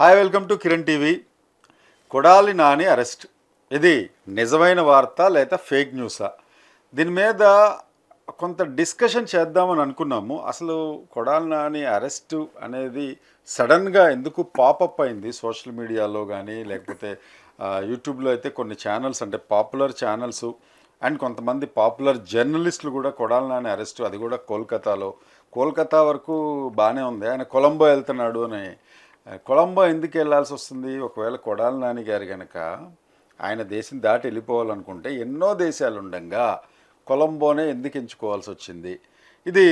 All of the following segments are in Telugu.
Hi welcome to Kiran TV. Kodali Nani arrest. ఇది నిజమైన వార్త లేదా ఫేక్ న్యూసా? దీని మీద కొంత డిస్కషన్ చేద్దామని అనుకున్నాము. అసలు కొడాలి నాని అరెస్టు అనేది సడన్గా ఎందుకు పాపప్ అయింది? సోషల్ మీడియాలో కానీ లేకపోతే యూట్యూబ్లో అయితే కొన్ని ఛానల్స్ అంటే పాపులర్ ఛానల్స్ అండ్ కొంతమంది పాపులర్ జర్నలిస్టులు కూడా కొడాలి నాని అరెస్టు అది కూడా కోల్కతాలో. కోల్కతా వరకు బాగానే ఉంది. ఆయన కొలంబో వెళ్తున్నాడు అని కొలంబో ఎందుకు వెళ్ళాల్సి వస్తుంది? ఒకవేళ కొడాలి నాని గారు కనుక ఆయన దేశం దాటి వెళ్ళిపోవాలనుకుంటే ఎన్నో దేశాలు ఉండగా కొలంబోనే ఎందుకు ఎంచుకోవాల్సి వచ్చింది? ఇది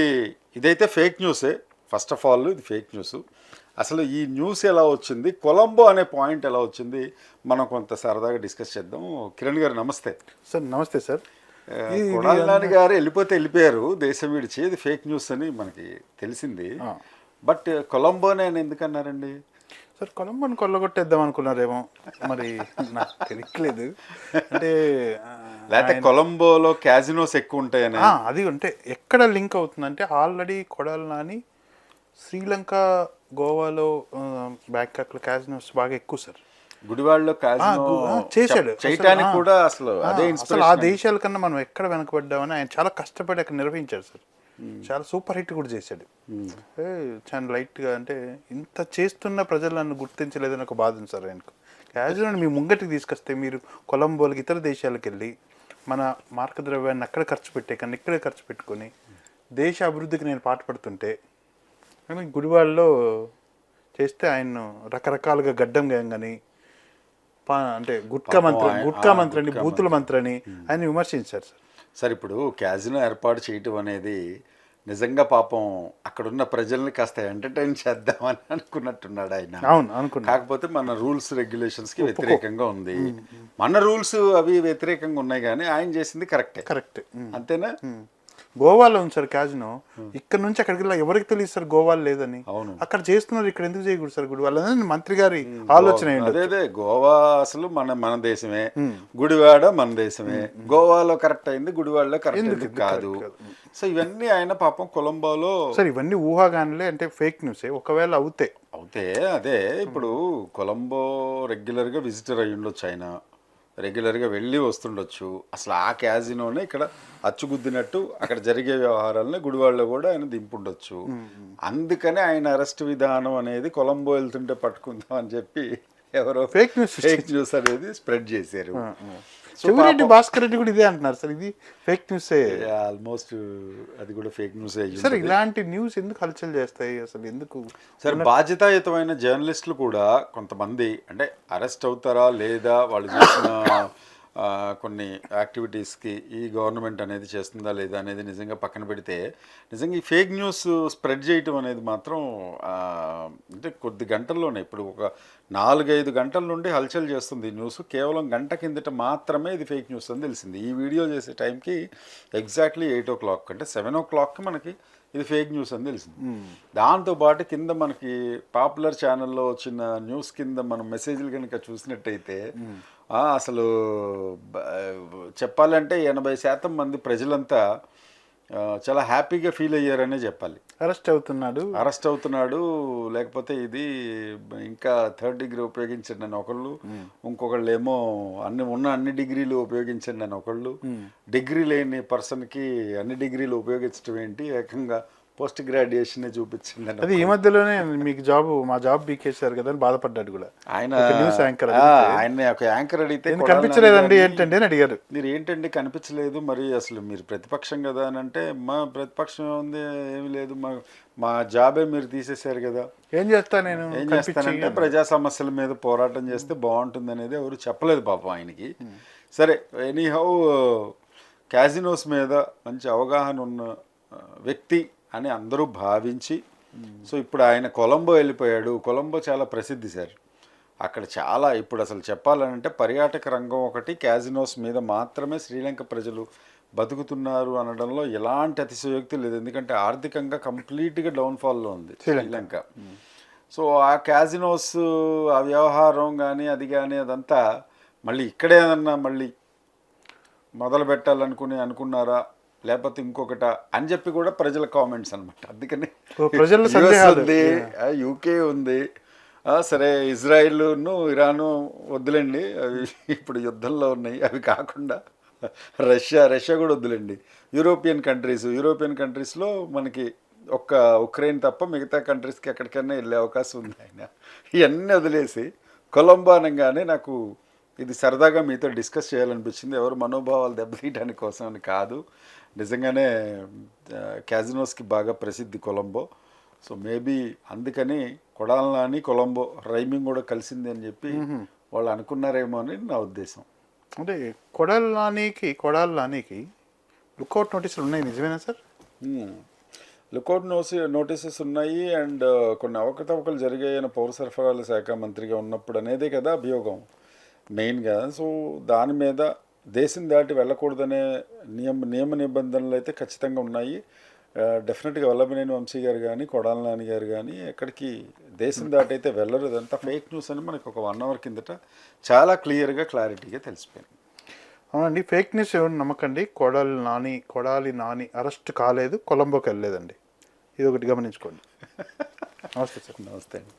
ఇదైతే ఫేక్ న్యూసే. ఫస్ట్ ఆఫ్ ఆల్ ఇది ఫేక్ న్యూస్. అసలు ఈ న్యూస్ ఎలా వచ్చింది? కొలంబో అనే పాయింట్ ఎలా వచ్చింది? మనం కొంత సరదాగా డిస్కస్ చేద్దాం. కిరణ్ గారు నమస్తే. సార్ నమస్తే సార్. కొడాలి నాని గారు వెళ్ళిపోతే వెళ్ళిపోయారు. దేశం విడిచి ఇది ఫేక్ న్యూస్ అని మనకి తెలిసింది. బట్ కొలంబోనే అని ఎందుకన్నారండి? సార్ కొలంబోని కొల్లగొట్టేద్దాం అనుకున్నారేమో. మరి నాకు తెలియట్లేదు. అంటే లేకపోతే కొలంబోలో క్యాజినోస్ ఎక్కువ ఉంటాయని. అది అంటే ఎక్కడ లింక్ అవుతుందంటే ఆల్రెడీ కొడాలి నాని శ్రీలంక గోవాలో బ్యాంకాక్లో క్యాజినోస్ బాగా ఎక్కువ సార్. గుడివాడలో చేశాడు. చేయటానికి కూడా అసలు అదే అసలు ఆ దేశాల కన్నా మనం ఎక్కడ వెనకబడ్డామని ఆయన చాలా కష్టపడి అక్కడ నిర్వహించాడు సార్. చాలా సూపర్ హిట్ కూడా చేశాడు. ఏ, చాలా లైట్గా అంటే ఇంత చేస్తున్న ప్రజలు నన్ను గుర్తించలేదని ఒక బాధ ఉంది సార్ ఆయనకు. క్యాజువల్ మీ ముంగటికి తీసుకొస్తే మీరు కొలంబోలకి ఇతర దేశాలకు వెళ్ళి మన మార్క ద్రవ్యాన్ని అక్కడ ఖర్చు పెట్టే కన్నా ఇక్కడే ఖర్చు పెట్టుకొని దేశ అభివృద్ధికి నేను పాటుపడుతుంటే కానీ గుడివాడలో చేస్తే ఆయన్ను రకరకాలుగా గడ్డం కానీ పా అంటే గుట్కా మంత్రి గుట్కా ఆ, మంత్రి అని గుట్కా బూతుల మంత్రి. అని ఆయన విమర్శించారు సార్. సార్ ఇప్పుడు క్యాజినో ఏర్పాటు చేయటం అనేది నిజంగా పాపం అక్కడున్న ప్రజల్ని కాస్త ఎంటర్టైన్ చేద్దామని అనుకున్నట్టున్నాడు ఆయన. అవును అనుకున్నా కాకపోతే మన రూల్స్ రెగ్యులేషన్స్కి వ్యతిరేకంగా ఉంది. మన రూల్స్ అవి వ్యతిరేకంగా ఉన్నాయి కానీ ఆయన చేసింది కరెక్టే. కరెక్ట్. అంతేనా? గోవాలో ఉంది సార్ క్యాజినో. ఇక్కడ నుంచి అక్కడికి వెళ్ళి ఎవరికి తెలియదు సార్ గోవాలో లేదని. అక్కడ చేస్తున్నారు ఇక్కడ ఎందుకు చేయకూడదు సార్ గుడి? వాళ్ళ మంత్రి గారి ఆలోచన ఏంటి? అదే గోవా అసలు మన మన దేశమే. గుడివాడ మన దేశమే. గోవాలో కరెక్ట్ అయింది గుడివాడలో కరెక్ట్ కాదు. సో ఇవన్నీ ఆయన పాపం కొలంబోలో సార్ ఇవన్నీ ఊహాగానులే అంటే ఫేక్ న్యూసే ఒకవేళ అవుతే. అవుతే అదే. ఇప్పుడు కొలంబో రెగ్యులర్గా విజిటర్ అయ్యి ఉండొచ్చు ఆయన. రెగ్యులర్గా వెళ్ళి వస్తుండొచ్చు. అసలు ఆ క్యాజినోనే ఇక్కడ అచ్చుగుద్దినట్టు అక్కడ జరిగే వ్యవహారాలని గుడివాడలో కూడా ఆయన దింపుండొచ్చు. అందుకనే ఆయన అరెస్ట్ విధానం అనేది కొలంబో వెళ్తుంటే పట్టుకుందాం అని చెప్పి ఎవరో ఫేక్ న్యూస్ ఫేక్ న్యూస్ అనేది స్ప్రెడ్ చేశారు. చెవిరెడ్డి భాస్కర్ రెడ్డి కూడా ఇదే అంటున్నారు సార్ ఇది ఫేక్ న్యూసే ఆల్మోస్ట్ అది కూడా ఫేక్ న్యూస్ సార్ ఇలాంటి న్యూస్ ఎందుకు హల్చల్ చేస్తాయి? అసలు ఎందుకు సరే బాధ్యతాయుతమైన జర్నలిస్టులు కూడా కొంతమంది అంటే అరెస్ట్ అవుతారా లేదా వాళ్ళు చేసిన కొన్ని యాక్టివిటీస్కి ఈ గవర్నమెంట్ అనేది చేస్తుందా లేదా అనేది నిజంగా పక్కన పెడితే నిజంగా ఈ ఫేక్ న్యూస్ స్ప్రెడ్ చేయటం అనేది మాత్రం అంటే కొద్ది గంటల్లోనే. ఇప్పుడు ఒక నాలుగైదు గంటల నుండి హల్చల్ చేస్తుంది ఈ న్యూస్. కేవలం గంట కిందట మాత్రమే ఇది ఫేక్ న్యూస్ అని తెలిసింది. ఈ వీడియో చేసే టైంకి ఎగ్జాక్ట్లీ ఎయిట్ ఓ క్లాక్ అంటే సెవెన్ ఓ క్లాక్కి మనకి ఇది ఫేక్ న్యూస్ అని తెలిసింది. దాంతోపాటు కింద మనకి పాపులర్ ఛానల్లో వచ్చిన న్యూస్ కింద మనం మెసేజ్లు కనుక చూసినట్టయితే అసలు చెప్పాలంటే ఎనభై శాతం మంది ప్రజలంతా చాలా హ్యాపీగా ఫీల్ అయ్యారనే చెప్పాలి. అరెస్ట్ అవుతున్నాడు. అరెస్ట్ అవుతున్నాడు లేకపోతే ఇది ఇంకా థర్డ్ డిగ్రీ ఉపయోగించండి అని ఒకళ్ళు ఇంకొకళ్ళు ఏమో అన్ని ఉన్న అన్ని డిగ్రీలు ఉపయోగించండి అని ఒకళ్ళు డిగ్రీ లేని పర్సన్కి అన్ని డిగ్రీలు ఉపయోగించడం ఏంటి? ఏకంగా పోస్ట్ గ్రాడ్యుయేషన్ చూపించండి అని అది ఈ మధ్యలోనే మీకు జాబ్ మా జాబ్ బీకేశారు కదా అని బాధపడ్డాడు కూడా. ఆయన న్యూస్ యాంకర్ ఆయన ఒక యాంకర్ అడిగితే కనిపించలేదండి ఏంటండి అని అడిగారు. మీరు ఏంటండి కనిపించలేదు? మరి అసలు మీరు ప్రతిపక్షం కదా అని అంటే మా ప్రతిపక్షం ఉంది ఏమి లేదు. మా మా జాబే మీరు తీసేశారు కదా. ఏం చేస్తా నేను? ఏం చేస్తానంటే ప్రజా సమస్యల మీద పోరాటం చేస్తే బాగుంటుంది అనేది ఎవరు చెప్పలేదు పాపం ఆయనకి. సరే ఎనీహౌ క్యాజినోస్ మీద మంచి అవగాహన ఉన్న వ్యక్తి అని అందరూ భావించి సో ఇప్పుడు ఆయన కొలంబో వెళ్ళిపోయాడు. కొలంబో చాలా ప్రసిద్ధి సార్. అక్కడ చాలా ఇప్పుడు అసలు చెప్పాలంటే పర్యాటక రంగం ఒకటి క్యాజినోస్ మీద మాత్రమే శ్రీలంక ప్రజలు బతుకుతున్నారు అనడంలో ఎలాంటి అతిశయోక్తి లేదు. ఎందుకంటే ఆర్థికంగా కంప్లీట్గా డౌన్ఫాల్లో ఉంది శ్రీలంక. సో ఆ క్యాజినోస్ ఆ వ్యవహారం కానీ అది కానీ అదంతా మళ్ళీ ఇక్కడే ఏదన్నా మళ్ళీ మొదలు పెట్టాలనుకుని అనుకున్నారా? లేకపోతే ఇంకొకట అని చెప్పి కూడా ప్రజల కామెంట్స్ అన్నమాట. అందుకని. ఉంది యూకే ఉంది సరే ఇజ్రాయిల్ను ఇరాను వద్దులేండి అవి ఇప్పుడు యుద్ధంలో ఉన్నాయి అవి కాకుండా రష్యా రష్యా కూడా వద్దులేండి. యూరోపియన్ కంట్రీస్ యూరోపియన్ కంట్రీస్లో మనకి ఒక్క ఉక్రెయిన్ తప్ప మిగతా కంట్రీస్కి ఎక్కడికైనా వెళ్ళే అవకాశం ఉంది ఆయన. ఇవన్నీ వదిలేసి కొలంబో అనగానే నాకు ఇది సరదాగా మీతో డిస్కస్ చేయాలనిపించింది. ఎవరు మనోభావాలు దెబ్బతీయడానికి కోసం అని కాదు. నిజంగానే క్యాజినోస్కి బాగా ప్రసిద్ధి కొలంబో. సో మేబీ అందుకని కొడాలని కొలంబో రైమింగ్ కూడా కలిసింది అని చెప్పి వాళ్ళు అనుకున్నారేమో అని నా ఉద్దేశం. అంటే కొడాలి నానికి కొడాలి నానికి లుకౌట్ నోటీసులు ఉన్నాయి నిజమేనా సార్? లుకౌట్ నోసి నోటీసెస్ ఉన్నాయి అండ్ కొన్ని అవకతవకలు జరిగాయని పౌర సరఫరాల శాఖ మంత్రిగా ఉన్నప్పుడు అనేదే కదా అభియోగం. మెయిన్గా సో దాని మీద దేశం దాటి వెళ్ళకూడదనే నియమ నియమ నిబంధనలు అయితే ఖచ్చితంగా ఉన్నాయి. డెఫినెట్గా వల్లభనేని వంశీ గారు కానీ కొడాల నాని గారు కానీ ఎక్కడికి దేశం దాటి అయితే వెళ్ళరు. ఇదంతా ఫేక్ న్యూస్ అని మనకు ఒక వన్ అవర్ కిందట చాలా క్లియర్గా క్లారిటీగా తెలిసిపోయింది. అవునండి. ఫేక్ న్యూస్ ఎవరు నమ్మకండి? కొడాలి నాని కొడాలి నాని అరెస్ట్ కాలేదు కొలంబోకి వెళ్ళలేదండి. ఇది ఒకటి గమనించుకోండి. నమస్తే సార్. నమస్తే అండి.